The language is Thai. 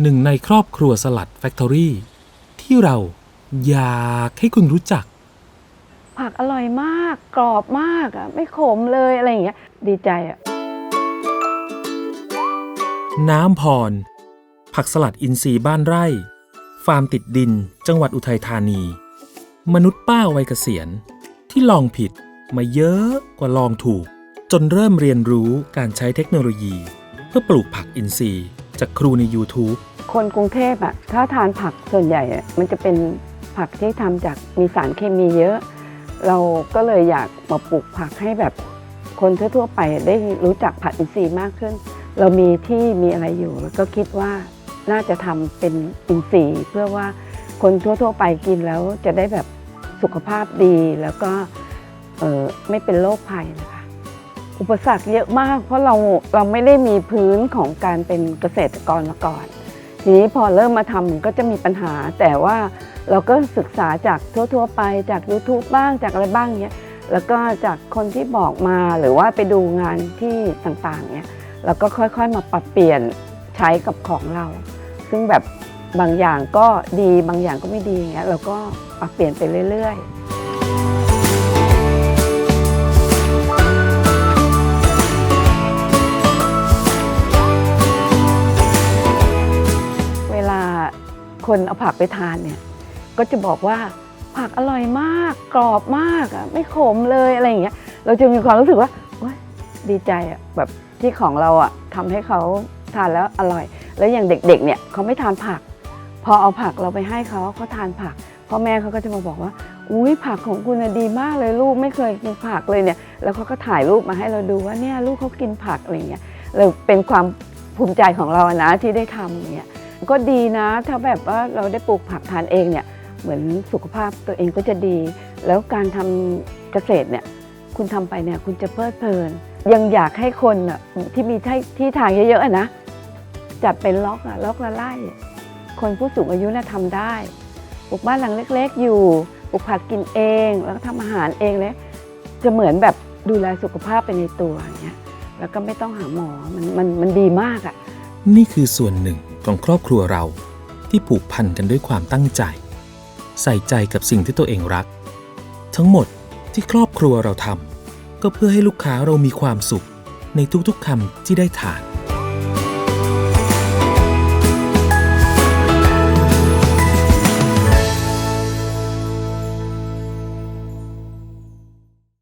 หนึ่งในครอบครัวสลัดแฟคทอรี่ที่เราอยากให้คุณรู้จัก ผักอร่อยมากกรอบมากอะไม่ขมเลยอะไรอย่างเงี้ยดีใจอะน้ำพร ผักสลัดอินทรีย์บ้านไร่ ฟาร์มติดดิน จังหวัดอุทัยธานี มนุษย์ป้าวัยเกษียณ ที่ลองผิดมาเยอะกว่าลองถูก จนเริ่มเรียนรู้การใช้เทคโนโลยี เพื่อปลูกผักอินทรีย์ จากครูใน YouTube คนกรุงเทพอะถ้าทานผักส่วนใหญ่อะมันจะเป็นผักที่ทำจากมีสารเคมีเยอะ เราก็เลยอยากมาปลูกผักให้แบบคนทั่วๆไปได้รู้จักผักอินทรีย์มากขึ้น เรามีที่มีอะไรอยู่ แล้วก็คิดว่าน่าจะทำเป็นอินทรีย์ เพื่อว่าคนทั่วๆไปกินแล้วจะได้แบบสุขภาพดีแล้วก็เอ่อไม่เป็นโรคภัยนะคะ อุปสรรคเยอะมาก เพราะเราเราไม่ได้มีพื้นของการเป็นเกษตรกรมาก่อน ทีนี้พอเริ่มมาทำก็จะมีปัญหา แต่ว่าเราก็ศึกษาจากทั่ว ๆ ไปจาก YouTube บ้างจากอะไรบ้างเนี้ยแล้วก็จากคนที่บอกมาหรือว่าไปดูงานที่ต่างๆเนี้ยเราก็ค่อยๆมาปรับเปลี่ยนใช้กับของเรา ซึ่งแบบบางอย่างก็ดีบางอย่างก็ไม่ดีอย่างเงี้ยเราก็ปรับเปลี่ยนไปเรื่อย ๆ คนเอาผักไปทานเนี่ยก็จะบอกว่าผักอร่อยมากกรอบมากอะไม่ขมเลยอะไรอย่างเงี้ยเราจะมีความรู้สึกว่าดีใจอะแบบที่ของเราอะทำให้เขาทานแล้วอร่อย แล้วอย่างเด็กๆเนี่ยเขาไม่ทานผัก พอเอาผักเราไปให้เขาเขาทานผักพ่อแม่เขาก็จะมาบอกว่าอุ้ยผักของคุณดีมากเลยลูกไม่เคยกินผักเลยเนี่ย แล้วเขาก็ถ่ายรูปมาให้เราดูว่าเนี่ยลูกเขากินผักอะไรอย่างเงี้ยเราเป็นความภูมิใจของเรานะที่ได้ทำเงี้ย ก็ดีนะ ถ้าแบบว่าเราได้ปลูกผักทานเองเนี่ยเหมือนสุขภาพตัวเองก็จะดี แล้วการทำเกษตรเนี่ยคุณทำไปเนี่ยคุณจะเพลิดเพลิน ยังอยากให้คนอะที่มีที่ททางเยอะๆอะนะจัดเป็นล็อกอะล็อกละไร่คนผู้สูงอายุน่ะทำได้ปลูกบ้านหลังเล็ก ๆ อยู่ปลูกผักกินเอง แล้วก็ทำอาหารเองเลยจะเหมือนแบบดูแลสุขภาพไปในตัวอย่างเงี้ยแล้วก็ไม่ต้องหาหมอมันมันมันดีมากอะนี่คือส่วนหนึ่ง ของครอบครัวเราที่ผูกพันกันด้วยความตั้งใจ ใส่ใจกับสิ่งที่ตัวเองรัก ทั้งหมดที่ครอบครัวเราทำก็เพื่อให้ลูกค้าเรามีความสุขในทุกๆคำที่ได้ทาน